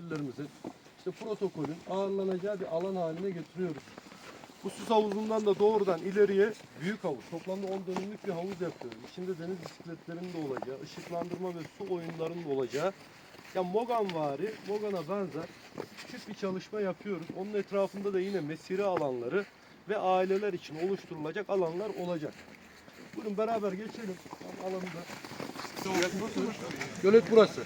misafirlerimizin işte protokolün ağırlanacağı bir alan haline getiriyoruz. Bu süs havuzundan da doğrudan ileriye büyük havuz. Toplamda 10 dönümlük bir havuz yapıyoruz. İçinde deniz bisikletlerinin de olacağı, ışıklandırma ve su oyunlarının da olacağı. Ya Mogan vari, Mogan'a benzer küçük bir çalışma yapıyoruz. Onun etrafında da yine mesire alanları ve aileler için oluşturulacak alanlar olacak. Buyurun beraber geçelim. Tam alanında. Gölet burası.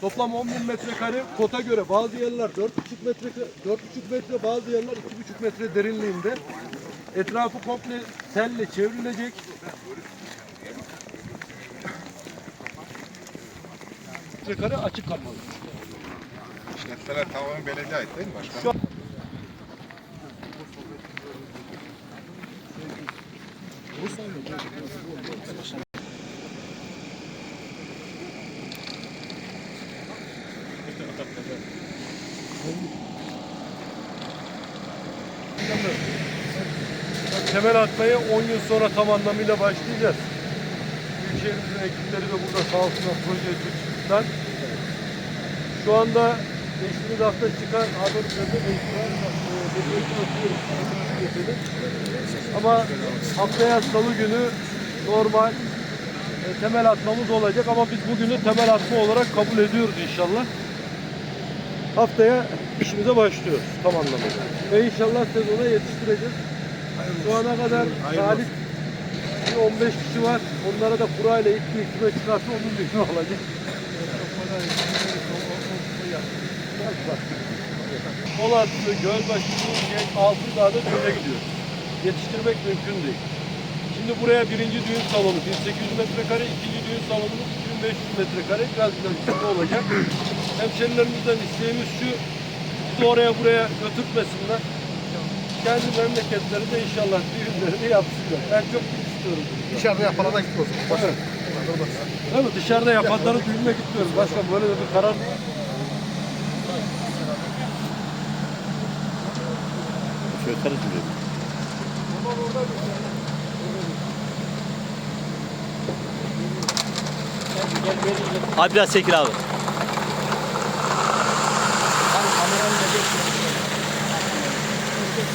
Toplam 10 bin metrekare kota göre bazı yerler 4,5 metre 4,5 metre bazı yerler 2,5 metre derinliğinde. Etrafı komple telle çevrilecek. Metrekare açık kapalı. İşletmeler tamamen belediye ait değil mi başkanım? Şu Temel atmayı 10 yıl sonra tam anlamıyla başlayacağız. Büyükşehirimizin ekipleri de burada sağ olsunlar proje tutuştuklar. Şu anda geçtiğimiz hafta çıkan haber üzerinde mecburen e, Ama haftaya salı günü normal e, temel atmamız olacak ama biz bugünü temel atma olarak kabul ediyoruz inşallah. Haftaya işimize başlıyoruz tam anlamıyla. Ve inşallah sezona yetiştireceğiz. Şu ana kadar talip bir 15 kişi var. Onlara da kurayla ilk bir kime çıkarsa onun bir olacak. Polatlı, Gölbaşı, Burgenç, Altındağ'da düğüne gidiyor. Yetiştirmek mümkün değil. Şimdi buraya birinci düğün salonu 1800 metrekare, ikinci düğün salonumuz 2500 metrekare. Biraz ileride olacak. Hemşerilerimizden isteğimiz şu, bizi oraya buraya götürtmesinler. Kendi memleketlerinde inşallah düğünlerini yapsınlar. Ben çok istiyorum. bunu. Dışarıda yapılan gitme o zaman. Başkanım. Değil mi? Dışarıda yapanların düğününe gitmiyoruz. Başka böyle bir karar diyor. Abi biraz çekil abi.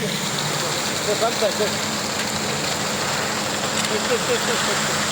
Все, сам так, все. Все, все, все, все, все.